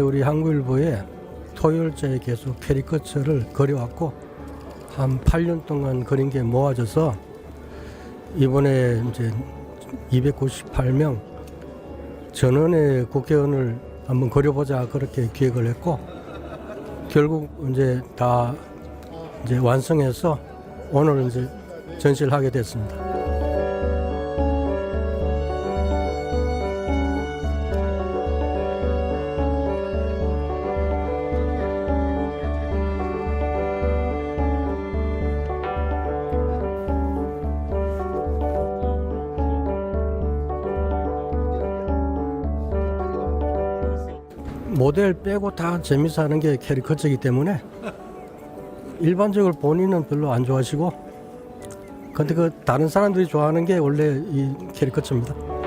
우리 한국일보에 토요일째 계속 캐리커처를 그려왔고 한 8년 동안 그린 게 모아져서 이번에 이제 298명 전원의 국회의원을 한번 그려보자 그렇게 기획을 했고 결국 이제 다 이제 완성해서 오늘 이제 전시를 하게 됐습니다. 모델 빼고 다 재미서 하는 게 캐리커처이기 때문에 일반적으로 본인은 별로 안 좋아하시고 근데 그 다른 사람들이 좋아하는 게 원래 이 캐리커처입니다.